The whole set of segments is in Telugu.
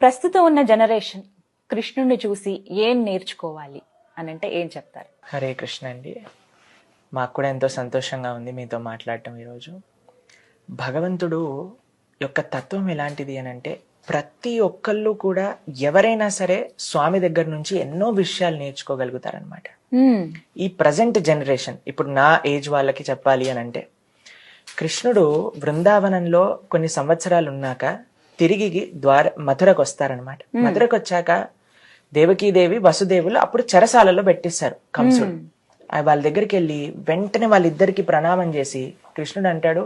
ప్రస్తుతం ఉన్న జనరేషన్ కృష్ణుడిని చూసి ఏం నేర్చుకోవాలి అని అంటే ఏం చెప్తారు? హరే కృష్ణ అండి. మాకు కూడా ఎంతో సంతోషంగా ఉంది మీతో మాట్లాడటం ఈరోజు. భగవంతుడు యొక్క తత్వం ఎలాంటిది అని అంటే ప్రతి ఒక్కళ్ళు కూడా ఎవరైనా సరే స్వామి దగ్గర నుంచి ఎన్నో విషయాలు నేర్చుకోగలుగుతారనమాట. ఈ ప్రజెంట్ జనరేషన్ ఇప్పుడు నా ఏజ్ వాళ్ళకి చెప్పాలి అని అంటే కృష్ణుడు బృందావనంలో కొన్ని సంవత్సరాలు ఉన్నాక తిరిగి ద్వార మథురకు వస్తారనమాట మథురకు వచ్చాక దేవకీదేవి వసుదేవులు అప్పుడు చెరసాలలో పెట్టిస్తారు కంసుడు. వాళ్ళ దగ్గరికి వెళ్ళి వెంటనే వాళ్ళిద్దరికి ప్రణామం చేసి కృష్ణుడు అంటాడు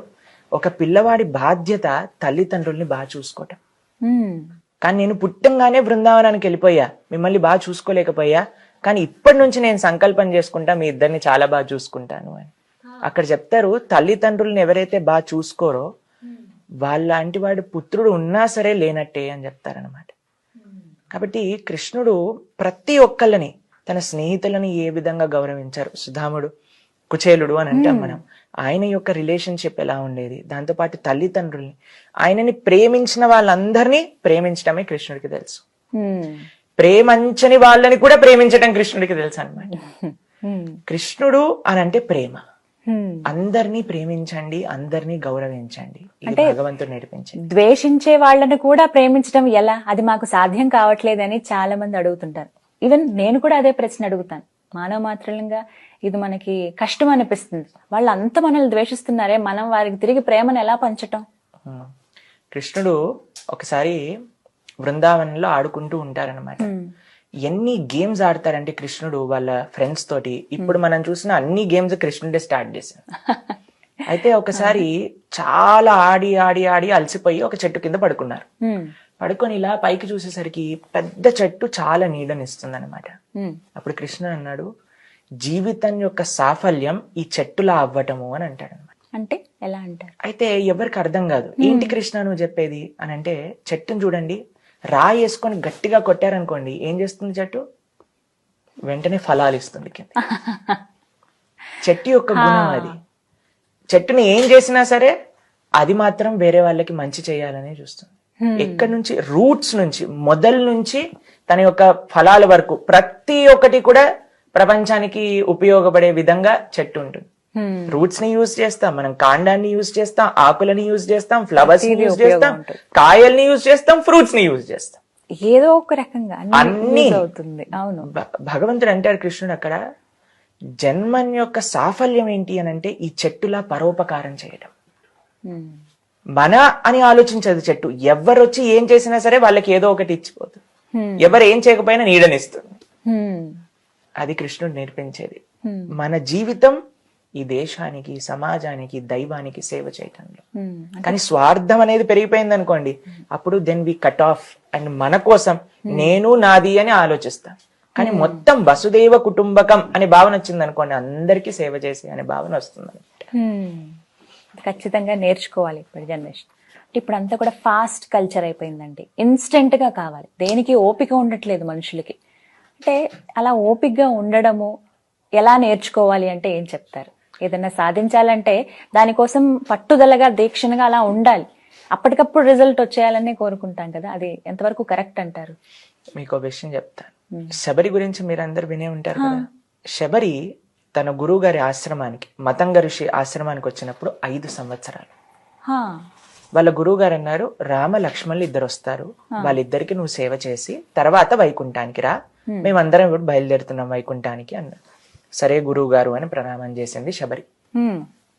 ఒక పిల్లవాడి బాధ్యత తల్లిదండ్రుల్ని బాగా చూసుకోవటం. కానీ నేను పుట్టంగానే బృందావనానికి వెళ్ళిపోయా మిమ్మల్ని బాగా చూసుకోలేకపోయా కానీ ఇప్పటి నుంచి నేను సంకల్పం చేసుకుంటా మీ ఇద్దరిని చాలా బాగా చూసుకుంటాను అని. అక్కడ చెప్తారు తల్లిదండ్రుల్ని ఎవరైతే బాగా చూసుకోరో వాళ్ళంటి వాడి పుత్రుడు ఉన్నా సరే లేనట్టే అని చెప్తారనమాట కాబట్టి కృష్ణుడు ప్రతి ఒక్కళ్ళని తన స్నేహితులని ఏ విధంగా గౌరవించారు? సుధాముడు కుచేలుడు అని అంటాం మనం. ఆయన యొక్క రిలేషన్షిప్ ఎలా ఉండేది? దాంతోపాటు తల్లిదండ్రుల్ని ఆయనని ప్రేమించిన వాళ్ళందరినీ ప్రేమించడమే కృష్ణుడికి తెలుసు. ప్రేమించని వాళ్ళని కూడా ప్రేమించడం కృష్ణుడికి తెలుసు అనమాట. కృష్ణుడు అని అంటే ప్రేమ. అందరినీ ప్రేమించండి అందరినీ గౌరవించండి. ఇది భగవంతుడు నేర్పించింది. ద్వేషించే వాళ్ళని కూడా ప్రేమించడం ఎలా? అది మాకు సాధ్యం కావట్లేదని చాలా మంది అడుగుతుంటారు. ఈవెన్ నేను కూడా అదే ప్రశ్న అడుగుతాను. మానవ మాత్రంగా ఇది మనకి కష్టం అనిపిస్తుంది. వాళ్ళు అంత మనల్ని ద్వేషిస్తున్నారే మనం వారికి తిరిగి ప్రేమను ఎలా పంచటం. కృష్ణుడు ఒకసారి బృందావనంలో ఆడుకుంటూ ఉంటారనమాట ఎన్ని గేమ్స్ ఆడతారంటే కృష్ణుడు వాళ్ళ ఫ్రెండ్స్ తోటి? ఇప్పుడు మనం చూసిన అన్ని గేమ్స్ కృష్ణుడే స్టార్ట్ చేశారు అయితే ఒకసారి చాలా ఆడి ఆడి ఆడి అలసిపోయి ఒక చెట్టు కింద పడుకున్నారు. పడుకొని ఇలా పైకి చూసేసరికి పెద్ద చెట్టు చాలా నీడనిస్తుంది అనమాట. అప్పుడు కృష్ణుడు అన్నాడు జీవితం యొక్క సాఫల్యం ఈ చెట్టులా అవ్వటము అని అంటాడు అంటే ఎలా అంటారు? అయితే ఎవరికి అర్థం కాదు. ఏంటి కృష్ణ నువ్వు చెప్పేది? అని అంటే చెట్టును చూడండి రాయి వేసుకొని గట్టిగా కొట్టారనుకోండి ఏం చేస్తుంది చెట్టు? వెంటనే ఫలాలు ఇస్తుంది కింద. చెట్టు యొక్క గుణం అది. చెట్టుని ఏం చేసినా సరే అది మాత్రం వేరే వాళ్ళకి మంచి చేయాలనే చూస్తుంది. ఎక్కడి నుంచి? రూట్స్ నుంచి. మొదలు నుంచి తన యొక్క ఫలాల వరకు. ప్రతి ఒక్కటి కూడా ప్రపంచానికి ఉపయోగపడే విధంగా చెట్టు ఉంటుంది. రూట్స్ని యూజ్ చేస్తాం మనం కాండాన్ని యూజ్ చేస్తాం ఆకులని యూజ్ చేస్తాం ఫ్లవర్స్ని యూజ్ చేస్తాం. కాయల్ని యూజ్ చేస్తాం ఫ్రూట్స్ని యూజ్ చేస్తాం ఏదో ఒక రకంగా అన్ని అవుతుంది అవును భగవంతుడు అంటాడు కృష్ణుడు అక్కడ జన్మన్ యొక్క సాఫల్యం ఏంటి అని అంటే ఈ చెట్టులా పరోపకారం చేయడం హ్మ్. మన అని ఆలోచించదు చెట్టు ఎవరు వచ్చి ఏం చేసినా సరే వాళ్ళకి ఏదో ఒకటి ఇచ్చిపోతుంది హ్మ్. ఎవరు ఏం చేయకపోయినా నీడనిస్తుంది. అది కృష్ణుడు నేర్పించేది. మన జీవితం ఈ దేశానికి సమాజానికి దైవానికి సేవ చేయటంలో. హ్మ్. కానీ స్వార్థం అనేది పెరిగిపోయింది అనుకోండి అప్పుడు then we cut off and మన కోసం నేను నాది అని ఆలోచిస్తాం. కానీ మొత్తం వసుదేవ కుటుంబకం అనే భావన వచ్చింది అనుకోండి అందరికీ సేవ చేసి అనే భావన వస్తుంది హ్మ్. ఖచ్చితంగా నేర్చుకోవాలి ఇప్పుడు జనరేషన్. ఇప్పుడు అంతా కూడా ఫాస్ట్ కల్చర్ అయిపోయిందండి. ఇన్స్టెంట్గా కావాలి. దేనికి ఓపిక ఉండట్లేదు మనుషులకి. అంటే అలా ఓపికగా ఉండడము ఎలా నేర్చుకోవాలి అంటే ఏం చెప్తారు? ఏదైనా సాధించాలంటే దానికోసం పట్టుదలగా దీక్షణగా అలా ఉండాలి. అప్పటికప్పుడు రిజల్ట్ వచ్చేయాలని కోరుకుంటాం కదా. అది ఎంతవరకు కరెక్ట్ అంటారు? మీకు ఒక విషయం చెప్తాను శబరి గురించి మీరు అందరు వినే ఉంటారు కదా. శబరి తన గురువు గారి ఆశ్రమానికి మతంగ ఋషి ఆశ్రమానికి వచ్చినప్పుడు ఐదు సంవత్సరాలు. వాళ్ళ గురువు గారు అన్నారు రామ లక్ష్మణులు ఇద్దరు వస్తారు వాళ్ళిద్దరికి నువ్వు సేవ చేసి తర్వాత వైకుంఠానికి రా. మేమందరం ఇప్పుడు బయలుదేరుతున్నాం వైకుంఠానికి అన్నారు. సరే గురువు గారు అని ప్రణామం చేసింది శబరి.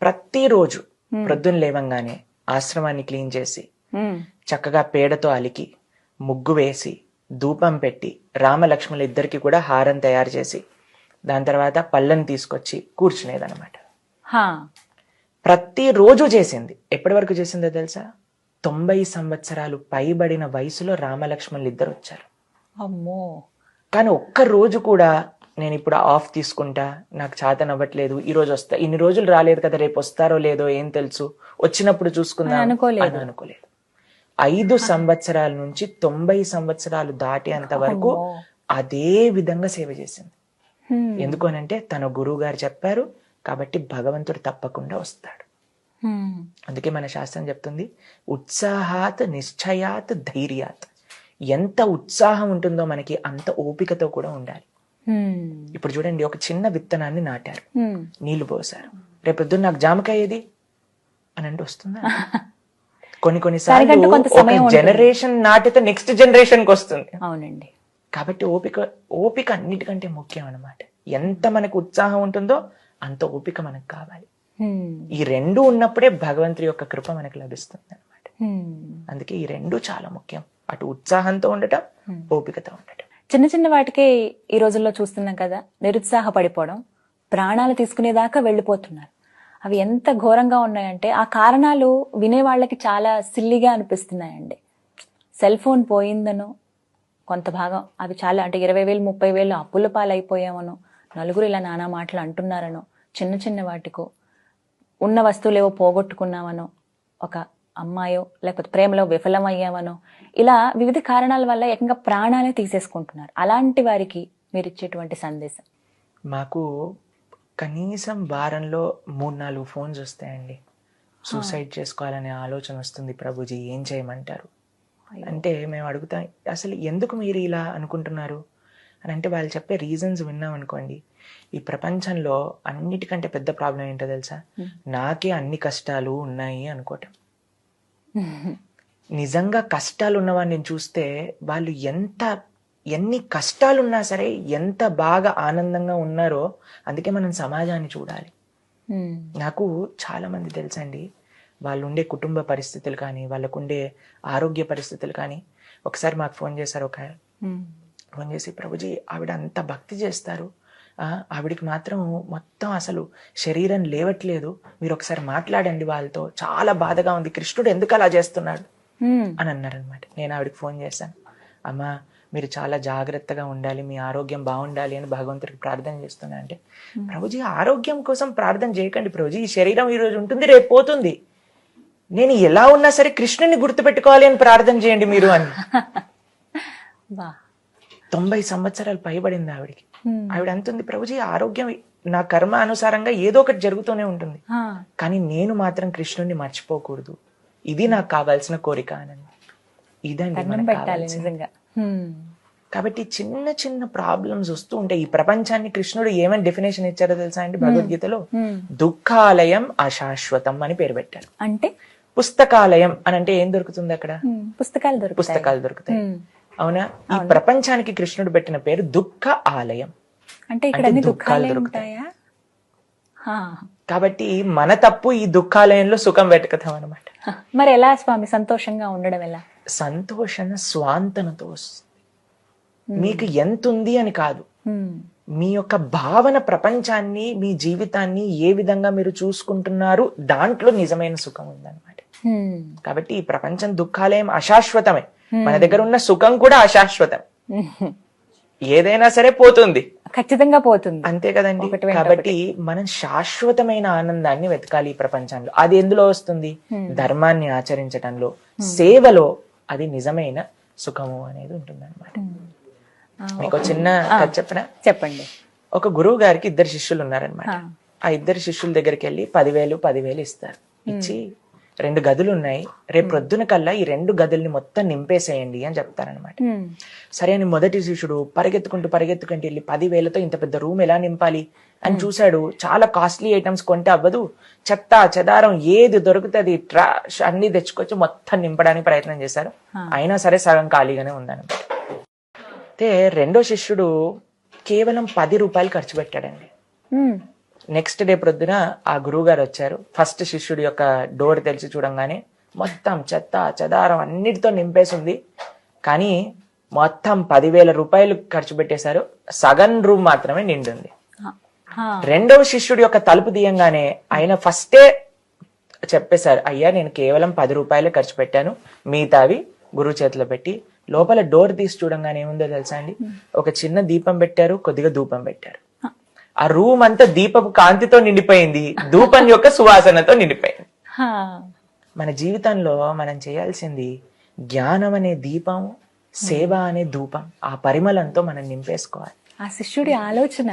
ప్రతిరోజు ప్రొద్దున లేవంగానే ఆశ్రమాన్ని క్లీన్ చేసి. చక్కగా పేడతో అలికి ముగ్గు వేసి ధూపం పెట్టి రామ లక్ష్మణులు ఇద్దరికి కూడా హారం తయారు చేసి దాని తర్వాత పళ్ళని తీసుకొచ్చి కూర్చునేదన్నమాట. హా. ప్రతిరోజు చేసింది. ఎప్పటి వరకు చేసిందో తెలుసా? తొంభై సంవత్సరాలు పైబడిన వయసులో రామలక్ష్మణులు ఇద్దరు వచ్చారు. అమ్మో. కానీ ఒక్క రోజు కూడా నేను ఇప్పుడు ఆఫ్ తీసుకుంటా నాకు చేతన అవ్వట్లేదు ఈ రోజు వస్తా ఇన్ని రోజులు రాలేదు కదా రేపు వస్తారో లేదో ఏం తెలుసు వచ్చినప్పుడు చూసుకుందాం అనుకోలేదు. అని అనుకోలేదు ఐదు సంవత్సరాల నుంచి తొంభై సంవత్సరాలు దాటేంత వరకు అదే విధంగా సేవ చేసింది హ్మ్. ఎందుకు అనంటే తన గురువు గారు చెప్పారు కాబట్టి భగవంతుడు తప్పకుండా వస్తాడు. అందుకే మన శాస్త్రం చెప్తుంది ఉత్సాహాత్ నిశ్చయాత్ ధైర్యాత్ ఎంత ఉత్సాహం ఉంటుందో మనకి అంత ఓపికతో కూడా ఉండాలి. ఇప్పుడు చూడండి ఒక చిన్న విత్తనాన్ని నాటారు. నీళ్ళు పోసారు. రేపొద్దున నాకు జామకాయ ఏది? అని అంటే వస్తుందా? కొన్ని కొన్ని దానికంటూ కొంత సమయం ఉంటుంది. జనరేషన్ నాటితే నెక్స్ట్ జనరేషన్కి వస్తుంది. అవునండి. కాబట్టి ఓపిక ఓపిక అన్నిటికంటే ముఖ్యం అన్నమాట. ఎంత మనకు ఉత్సాహం ఉంటుందో అంత ఓపిక మనకు కావాలి. ఈ రెండు ఉన్నప్పుడే భగవంతుడి యొక్క కృప మనకు లభిస్తుంది అనమాట. అందుకే ఈ రెండు చాలా ముఖ్యం. అటు ఉత్సాహంతో ఉండటం ఓపికతో ఉండటం. చిన్న చిన్న వాటికే ఈ రోజుల్లో చూస్తున్నాం కదా నిరుత్సాహపడిపోవడం ప్రాణాలు తీసుకునేదాకా వెళ్ళిపోతున్నారు. అవి ఎంత ఘోరంగా ఉన్నాయంటే ఆ కారణాలు వినే వాళ్ళకి చాలా సిల్లిగా అనిపిస్తున్నాయండి. సెల్ ఫోన్ పోయిందనో కొంత భాగం అవి చాలా అంటే ఇరవై వేలు ముప్పై వేలు అప్పుల పాలైపోయామనో నలుగురు ఇలా నానా మాటలు అంటున్నారనో చిన్న చిన్న వాటికో ఉన్న వస్తువులు ఏవో పోగొట్టుకున్నామనో ఒక అమ్మాయో లేకపోతే ప్రేమలో విఫలమయ్యామనో ఇలా వివిధ కారణాల వల్ల ఏకంగా ప్రాణాలే తీసేసుకుంటున్నారు. అలాంటి వారికి మీరు ఇచ్చేటువంటి సందేశం? మాకు కనీసం వారంలో మూడు నాలుగు ఫోన్స్ వస్తాయండి. సూసైడ్ చేసుకోవాలనే ఆలోచన వస్తుంది ప్రభుజీ ఏం చేయమంటారు? అంటే మేము అడుగుతాం అసలు ఎందుకు మీరు ఇలా అనుకుంటున్నారు? అని అంటే వాళ్ళు చెప్పే రీజన్స్ విన్నాం అనుకోండి. ఈ ప్రపంచంలో అన్నిటికంటే పెద్ద ప్రాబ్లం ఏంటో తెలుసా? నాకే అన్ని కష్టాలు ఉన్నాయి అనుకోవటం. నిజంగా కష్టాలు ఉన్నవాడిని నేను చూస్తే వాళ్ళు ఎంత ఎన్ని కష్టాలు ఉన్నా సరే ఎంత బాగా ఆనందంగా ఉన్నారో అందుకే మనం సమాజాన్ని చూడాలి. నాకు చాలా మంది తెలుసండి వాళ్ళు ఉండే కుటుంబ పరిస్థితులు కానీ వాళ్ళకు ఉండే ఆరోగ్య పరిస్థితులు కానీ ఒకసారి మాకు ఫోన్ చేశారు ఒక. ఫోన్ చేసి ప్రభుజీ ఆవిడ అంత భక్తి చేస్తారు ఆవిడికి మాత్రం మొత్తం అసలు శరీరం లేవట్లేదు. మీరు ఒకసారి మాట్లాడండి వాళ్ళతో. చాలా బాధగా ఉంది. కృష్ణుడు ఎందుకు అలా చేస్తున్నాడు. అని అన్నారనమాట నేను ఆవిడకి ఫోన్ చేశాను. అమ్మా మీరు చాలా జాగ్రత్తగా ఉండాలి. మీ ఆరోగ్యం బాగుండాలి అని భగవంతుడికి ప్రార్థన చేస్తున్నా అంటే ప్రభుజీ ఆరోగ్యం కోసం ప్రార్థన చేయకండి ప్రభుజీ. ఈ శరీరం ఈ రోజు ఉంటుంది రేపు పోతుంది. నేను ఎలా ఉన్నా సరే కృష్ణుని గుర్తుపెట్టుకోవాలి అని ప్రార్థన చేయండి మీరు అని. తొంభై సంవత్సరాలు పైబడింది ఆవిడికి. ఆవిడ అంటుంది ప్రభుజీ ఆరోగ్యం నా కర్మ అనుసారంగా ఏదో ఒకటి జరుగుతూనే ఉంటుంది. కానీ నేను మాత్రం కృష్ణుని మర్చిపోకూడదు. ఇది నాకు కావాల్సిన కోరిక అని ఇదండి. కాబట్టి చిన్న చిన్న ప్రాబ్లమ్స్ వస్తూ ఉంటాయి. ఈ ప్రపంచాన్ని కృష్ణుడు ఏమని డెఫినేషన్ ఇచ్చారో తెలుసా అండి భగవద్గీతలో. దుఃఖాలయం అశాశ్వతం అని పేరు పెట్టారు. అంటే? పుస్తకాలయం అని అంటే ఏం దొరుకుతుంది అక్కడ. పుస్తకాలు దొరుకుతాయి. పుస్తకాలు దొరుకుతాయి. అవునా? ఈ ప్రపంచానికి కృష్ణుడు పెట్టిన పేరు దుఃఖ ఆలయం. అంటే ఇక్కడ దుఃఖాలు దొరుకుతాయి. కాబట్టి మన తప్పు ఈ దుఃఖాలయంలో సుఖం వెతకతాం అనమాట మరి ఎలా స్వామి? సంతోషంగా ఉండడం ఎలా? సంతోషణ స్వాంతనతో వస్తుంది. మీకు ఎంత ఉంది అని కాదు. మీ యొక్క భావన ప్రపంచాన్ని మీ జీవితాన్ని ఏ విధంగా మీరు చూసుకుంటున్నారు దాంట్లో నిజమైన సుఖం ఉందన్నమాట. కాబట్టి ఈ ప్రపంచం దుఃఖాలయం అశాశ్వతమే. మన దగ్గర ఉన్న సుఖం కూడా అశాశ్వతం. హ్మ్. ఏదైనా సరే పోతుంది. ఖచ్చితంగా పోతుంది. అంతే కదండి. కాబట్టి మనం శాశ్వతమైన ఆనందాన్ని వెతకాలి ఈ ప్రపంచంలో. అది ఎందులో వస్తుంది? ధర్మాన్ని ఆచరించటంలో. సేవలో అది నిజమైన సుఖము అనేది ఉంటుంది అనమాట మీకు చిన్న చెప్పనా? చెప్పండి. ఒక గురువు గారికి ఇద్దరు శిష్యులు ఉన్నారనమాట ఆ. ఆ ఇద్దరు శిష్యుల దగ్గరికి వెళ్ళి పదివేలు పదివేలు ఇస్తారు. ఇచ్చి రెండు గదులు ఉన్నాయి రేపు ప్రొద్దున కల్లా ఈ రెండు గదుల్ని మొత్తం నింపేసేయండి అని చెప్తారనమాట. సరే అని మొదటి శిష్యుడు పరిగెత్తుకుంటూ పరిగెత్తుకుంటూ వెళ్ళి పదివేలతో ఇంత పెద్ద రూమ్ ఎలా నింపాలి అని చూశాడు. చాలా కాస్ట్లీ ఐటమ్స్ కొంటే అవ్వదు. చెత్త చెదారం ఏది దొరుకుతుంది ట్రాష్ అన్ని తెచ్చుకొచ్చి మొత్తం నింపడానికి ప్రయత్నం చేశారు. అయినా సరే సగం ఖాళీగానే ఉందన్నమాట. అయితే రెండో శిష్యుడు కేవలం పది రూపాయలు ఖర్చు పెట్టాడండి. నెక్స్ట్ డే ప్రొద్దున ఆ గురువు గారు వచ్చారు. ఫస్ట్ శిష్యుడి యొక్క డోర్ తెరిచి చూడంగానే మొత్తం చెత్త చెదారం అన్నిటితో నింపేసింది. కానీ మొత్తం పదివేల రూపాయలు ఖర్చు పెట్టేశారు. సగం రూమ్ మాత్రమే నిండుంది. రెండవ శిష్యుడి యొక్క తలుపు తీయంగానే ఆయన ఫస్టే చెప్పేశారు అయ్యా నేను కేవలం పది రూపాయలు ఖర్చు పెట్టాను. మిగతావి గురువు చేతిలో పెట్టి లోపల డోర్ తీసి చూడంగానే ఏముందో తెలుసా అండి? ఒక చిన్న దీపం పెట్టారు కొద్దిగా ధూపం పెట్టారు. ఆ రూమ్ అంతా దీపపు కాంతితో నిండిపోయింది. ధూపం యొక్క సువాసనతో నిండిపోయింది. మన జీవితంలో మనం చేయాల్సింది జ్ఞానం అనే దీపం సేవ అనే ధూపం. ఆ పరిమళంతో మనం నింపేసుకోవాలి. ఆ శిష్యుడి ఆలోచన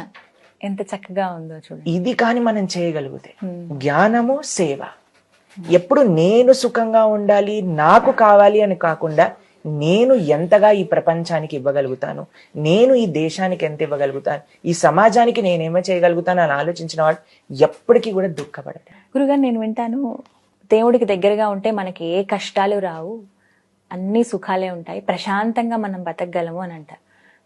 ఎంత చక్కగా ఉందో చూడండి. ఇది కాని మనం చేయగలిగితే జ్ఞానము సేవ. ఎప్పుడు నేను సుఖంగా ఉండాలి నాకు కావాలి అని కాకుండా నేను ఎంతగా ఈ ప్రపంచానికి ఇవ్వగలుగుతాను? నేను ఈ దేశానికి ఎంత ఇవ్వగలుగుతాను? ఈ సమాజానికి నేనేమో చేయగలుగుతాను అని ఆలోచించిన వాడు ఎప్పటికీ కూడా దుఃఖపడడు. గురుగారు నేను వింటాను. దేవుడికి దగ్గరగా ఉంటే మనకి ఏ కష్టాలు రావు అన్ని సుఖాలే ఉంటాయి. ప్రశాంతంగా మనం బతకగలము అని అంటారు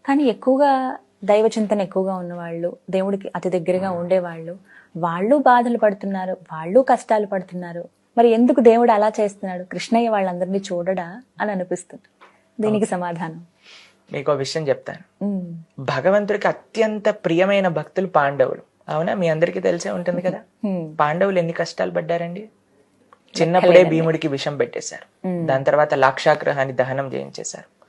కానీ ఎక్కువగా దైవ చింతన ఎక్కువగా ఉన్నవాళ్ళు దేవుడికి అతి దగ్గరగా ఉండేవాళ్ళు వాళ్ళు బాధలు పడుతున్నారు వాళ్ళు కష్టాలు పడుతున్నారు. మరి ఎందుకు దేవుడు అలా చేస్తున్నాడు? కృష్ణయ్య వాళ్ళందరినీ చూడడా అని అనిపిస్తుంది. దీనికి సమాధానం. మీకు విషయం చెప్తాను. భగవంతుడికి అత్యంత ప్రియమైన భక్తులు పాండవులు. అవునా? మీ అందరికీ తెలిసే ఉంటుంది కదా? పాండవులు ఎన్ని కష్టాలు పడ్డారండి? చిన్నప్పుడే భీముడికి విషం పెట్టేశారు. దాని తర్వాత లాక్షాగ్రహాన్ని దహనం చేయించేశారు.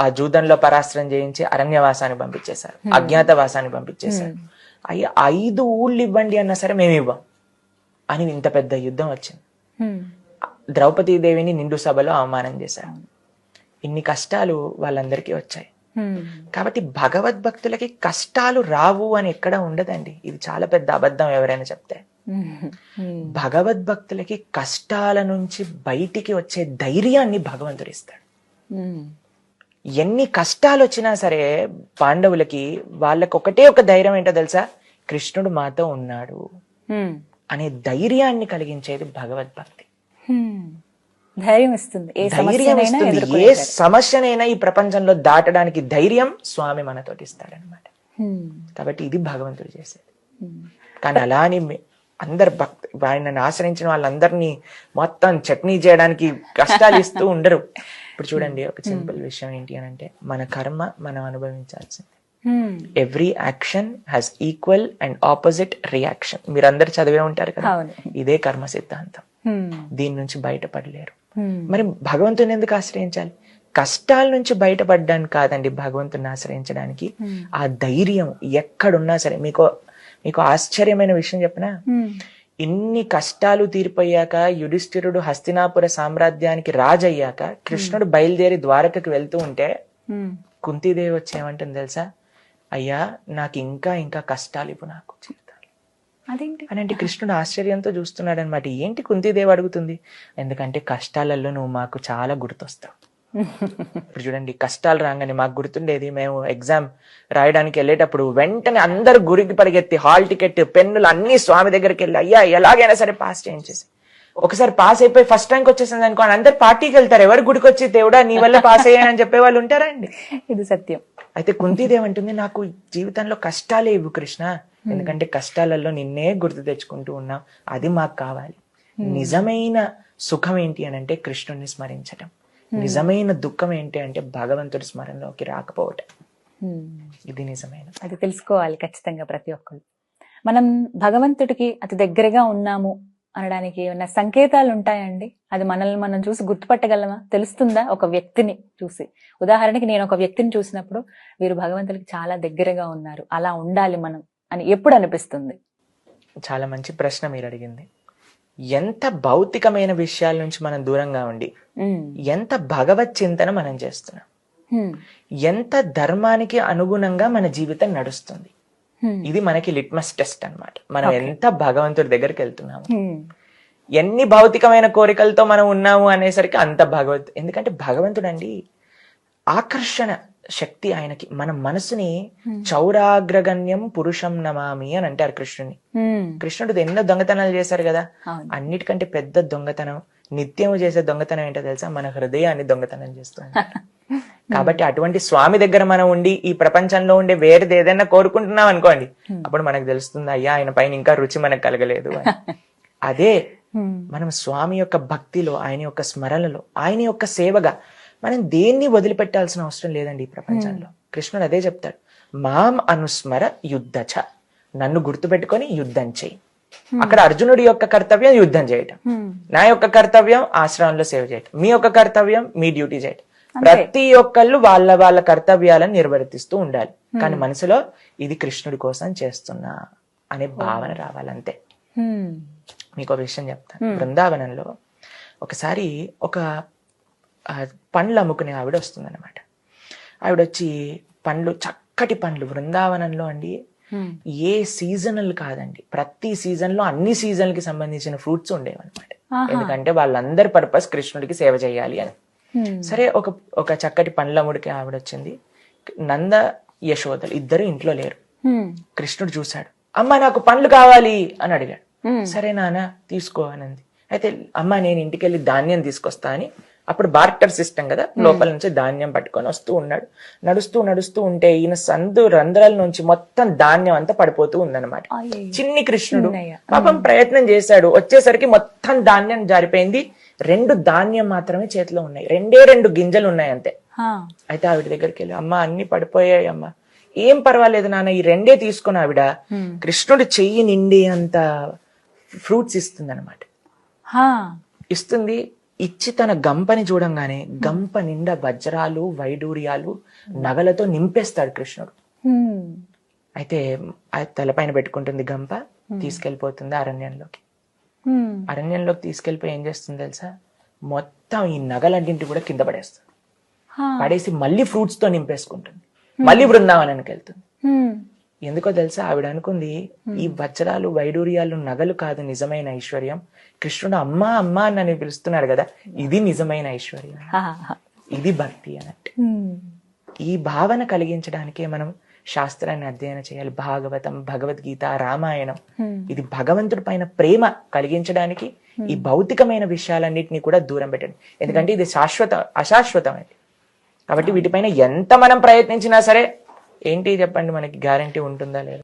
ఆ జూదంలో పరాస్త్రం చేయించి అరణ్యవాసాన్ని పంపించేశారు. అజ్ఞాతవాసాన్ని పంపించేశారు. అయ్యి ఐదు ఊళ్ళు ఇవ్వండి అన్నా సరే మేము ఇవ్వం అని ఇంత పెద్ద యుద్ధం వచ్చింది. ద్రౌపదీదేవిని నిండు సభలో అవమానం చేశారు. ఇన్ని కష్టాలు వాళ్ళందరికీ వచ్చాయి. కాబట్టి భగవద్భక్తులకి కష్టాలు రావు అని ఎక్కడ ఉండదండి. ఇది చాలా పెద్ద అబద్ధం ఎవరైనా చెప్తే. భగవద్భక్తులకి కష్టాల నుంచి బయటికి వచ్చే ధైర్యాన్ని భగవంతుడు ఇస్తాడు. ఎన్ని కష్టాలు వచ్చినా సరే పాండవులకి వాళ్ళకి ఒకటే ఒక ధైర్యం ఏంటో తెలుసా? కృష్ణుడు మాతో ఉన్నాడు. అనే ధైర్యాన్ని కలిగించేది భగవద్భక్తి. ధైర్యం ఇస్తుంది. ఏ ధైర్యం సమస్యనైనా ఇస్తుంది. ఏ ఎదుర్కొనే సమస్యనైనా ఈ ప్రపంచంలో దాటడానికి ధైర్యం స్వామి మనతోటి ఇస్తాడనమాట కాబట్టి ఇది భగవంతుడు చేసేది. కానీ అలా అని అందరు భక్తి ఆయనను ఆశ్రయించిన వాళ్ళందరినీ మొత్తం చట్నీ చేయడానికి కష్టాలు ఇస్తూ ఉండరు. ఇప్పుడు చూడండి ఒక సింపుల్ విషయం ఏంటి అని అంటే మన కర్మ మనం అనుభవించాల్సింది. Every action has equal and opposite reaction మీరు అందరు చదివే ఉంటారు కదా. ఇదే కర్మ సిద్ధాంతం. ఉమ్, దీని నుంచి బయటపడలేరు. ఉమ్, మరి భగవంతుని ఎందుకు ఆశ్రయించాలి? కష్టాల నుంచి బయటపడడానికి కాదండి భగవంతుని ఆశ్రయించడానికి. ఆ ధైర్యం ఎక్కడున్నా సరే మీకు మీకు ఆశ్చర్యమైన విషయం చెప్పనా? ఇన్ని కష్టాలు తీరిపోయాక యుధిష్ఠిరుడు హస్తినాపుర సామ్రాజ్యానికి రాజయ్యాక కృష్ణుడు బయలుదేరి ద్వారకకి వెళ్తూ ఉంటే. కుంతీదేవి వచ్చి ఏమంటుంది తెలుసా? అయ్యా నాకు ఇంకా ఇంకా కష్టాలు ఇవ్వు నాకు జీవితాలు. అదేంటి? అని అంటే కృష్ణుడు ఆశ్చర్యంతో చూస్తున్నాడు అనమాట ఏంటి కుంతీదేవి అడుగుతుంది? ఎందుకంటే కష్టాలలో నువ్వు మాకు చాలా గుర్తొస్తావు. ఇప్పుడు చూడండి కష్టాలు రాగానే మాకు గుర్తుండేది మేము ఎగ్జామ్ రాయడానికి వెళ్ళేటప్పుడు వెంటనే అందరు గురికి పరిగెత్తి హాల్ టికెట్ పెన్నులు అన్ని స్వామి దగ్గరికి వెళ్ళి అయ్యా ఎలాగైనా సరే పాస్ చేయించేసి. ఒకసారి పాస్ అయిపోయి ఫస్ట్ ర్యాంక్ వచ్చేసింది అనుకో అందరు పార్టీకి వెళ్తారు. ఎవరు గుడికి వచ్చి దేవుడా నీ వల్ల పాస్ అయ్యానని చెప్పే వాళ్ళు ఉంటారా అండి? ఇది సత్యం. అయితే కుంతీదేవి అంటుంది నాకు జీవితంలో కష్టాలే ఇవ్వు కృష్ణ. ఎందుకంటే కష్టాలలో నిన్నే గుర్తు తెచ్చుకుంటూ ఉన్నాం. అది మాకు కావాలి. నిజమైన సుఖం ఏంటి అని అంటే కృష్ణుడిని స్మరించటం. నిజమైన దుఃఖం ఏంటి అంటే భగవంతుడి స్మరణలోకి రాకపోవటం. ఇది నిజమైన. అది తెలుసుకోవాలి ఖచ్చితంగా ప్రతి ఒక్కరు మనం భగవంతుడికి అతి దగ్గరగా ఉన్నాము అనడానికి ఏమైనా సంకేతాలు ఉంటాయండి అది మనల్ని మనం చూసి గుర్తుపట్టగలమా? తెలుస్తుందా ఒక వ్యక్తిని చూసి? ఉదాహరణకి నేను ఒక వ్యక్తిని చూసినప్పుడు వీరు భగవంతుడికి చాలా దగ్గరగా ఉన్నారు. అలా ఉండాలి మనం అని ఎప్పుడు అనిపిస్తుంది? చాలా మంచి ప్రశ్న మీరు అడిగింది. ఎంత భౌతికమైన విషయాల నుంచి మనం దూరంగా ఉండి. ఎంత భగవత్ చింతన మనం చేస్తున్నాం. ఎంత ధర్మానికి అనుగుణంగా మన జీవితం నడుస్తుంది. ఇది మనకి లిట్మస్ టెస్ట్ అన్నమాట. మనం ఎంత భగవంతుడి దగ్గరికి వెళ్తున్నాము. ఉమ్. ఎన్ని భౌతికమైన కోరికలతో మనం ఉన్నాము అనేసరికి అంత భగవత్ ఎందుకంటే భగవంతుడు అండి ఆకర్షణ శక్తి ఆయనకి. మన మనసుని చౌరాగ్రగణ్యం పురుషం నమామి అని అంటారు కృష్ణుని. కృష్ణుడు ఎన్నో దొంగతనాలు చేశారు కదా. అన్నిటికంటే పెద్ద దొంగతనం నిత్యం చేసే దొంగతనం ఏంటో తెలుసా? మన హృదయాన్ని దొంగతనం చేస్తూ ఉంటారు. కాబట్టి అటువంటి స్వామి దగ్గర మనం ఉండి ఈ ప్రపంచంలో ఉండే వేరేది ఏదైనా కోరుకుంటున్నాం అనుకోండి అప్పుడు మనకు తెలుస్తుంది అయ్యా ఆయన పైన ఇంకా రుచి మనకు కలగలేదు. అదే. మనం స్వామి యొక్క భక్తిలో ఆయన యొక్క స్మరణలో ఆయన యొక్క సేవగా మనం దేన్ని వదిలిపెట్టాల్సిన అవసరం లేదండి ఈ ప్రపంచంలో కృష్ణుడు అదే చెప్తాడు మాం అనుస్మర యుద్ధచ నన్ను గుర్తుపెట్టుకొని యుద్ధం చెయ్యి అక్కడ అర్జునుడి యొక్క కర్తవ్యం యుద్ధం చేయటం. నా యొక్క కర్తవ్యం ఆశ్రమంలో సేవ చేయటం మీ యొక్క కర్తవ్యం మీ డ్యూటీ చేయటం. ప్రతి ఒక్కళ్ళు వాళ్ళ వాళ్ళ కర్తవ్యాలను నిర్వర్తిస్తూ ఉండాలి. కానీ మనసులో ఇది కృష్ణుడి కోసం చేస్తున్నా అనే భావన రావాలంతే. మీకు ఒక విషయం చెప్తాను. బృందావనంలో ఒకసారి ఒక పండ్లు అమ్ముకునే ఆవిడ వస్తుందన్నమాట. ఆవిడ వచ్చి పండ్లు చక్కటి పండ్లు బృందావనంలో అండి. ఏ సీజనల్ కాదండి. ప్రతి సీజన్లో అన్ని సీజన్లకి సంబంధించిన ఫ్రూట్స్ ఉండేవన్నమాట. ఎందుకంటే వాళ్ళందరి పర్పస్ కృష్ణుడికి సేవ చేయాలి అని. సరే ఒక ఒక చక్కటి పండ్లముడికి ఆవిడ వచ్చింది నంద యశోదలు ఇద్దరు ఇంట్లో లేరు. Hmm. కృష్ణుడు చూశాడు. అమ్మ నాకు పండ్లు కావాలి అని అడిగాడు. Hmm. సరే నాన్న తీసుకో అనంది అయితే అమ్మ నేను ఇంటికి వెళ్ళి ధాన్యం తీసుకొస్తా అని. అప్పుడు బార్టర్ సిస్టమ్ కదా లోపల నుంచి ధాన్యం పట్టుకొని వస్తూ ఉన్నాడు. నడుస్తూ నడుస్తూ ఉంటే ఈయన సందు రంధ్రాల నుంచి మొత్తం ధాన్యం అంతా పడిపోతూ ఉందన్నమాట. చిన్ని కృష్ణుడు. పాపం ప్రయత్నం చేశాడు. వచ్చేసరికి మొత్తం ధాన్యం జారిపోయింది. రెండు ధాన్యం మాత్రమే చేతిలో ఉన్నాయి. రెండే రెండు గింజలు ఉన్నాయి అంతే. అయితే ఆవిడ దగ్గరికి వెళ్ళి. అమ్మ అన్ని పడిపోయాయి అమ్మ. ఏం పర్వాలేదు నాన్న ఈ రెండే తీసుకుని ఆవిడ కృష్ణుడు చెయ్యి నిండి అంత ఫ్రూట్స్ ఇస్తుంది అనమాట. ఇస్తుంది. ఇచ్చి తన గంపని చూడంగానే గంప నిండా వజ్రాలు వైడూర్యాలు నగలతో నింపేస్తాడు కృష్ణుడు. అయితే తలపైన పెట్టుకుంటుంది గంప తీసుకెళ్ళిపోతుంది అరణ్యంలోకి. అరణ్యంలోకి తీసుకెళ్ళిపోయి ఏం చేస్తుంది తెలుసా? మొత్తం ఈ నగలన్నింటి కూడా కింద పడేస్తుంది. పడేసి మళ్ళీ ఫ్రూట్స్తో నింపేసుకుంటుంది మళ్ళీ బృందావనానికి వెళ్తుంది. ఎందుకో తెలుసా? ఆవిడ అనుకుంది ఈ వజ్రాలు వైడూర్యాలు నగలు కాదు నిజమైన ఐశ్వర్యం. కృష్ణుడు అమ్మా అమ్మా అని నన్ను పిలుస్తున్నాడు కదా ఇది నిజమైన ఐశ్వర్యం. ఇది భక్తి అన్నట్టు. ఈ భావన కలిగించడానికే మనం శాస్త్రాన్ని అధ్యయనం చేయాలి. భాగవతం భగవద్గీత రామాయణం. ఇది భగవంతుడి పైన ప్రేమ కలిగించడానికి ఈ భౌతికమైన విషయాలన్నిటిని కూడా దూరం పెట్టండి. ఎందుకంటే ఇది శాశ్వత అశాశ్వతమైనది కాబట్టి వీటిపైన ఎంత మనం ప్రయత్నించినా సరే ఏంటి చెప్పండి మనకి? గ్యారంటీ ఉంటుందా లేదా?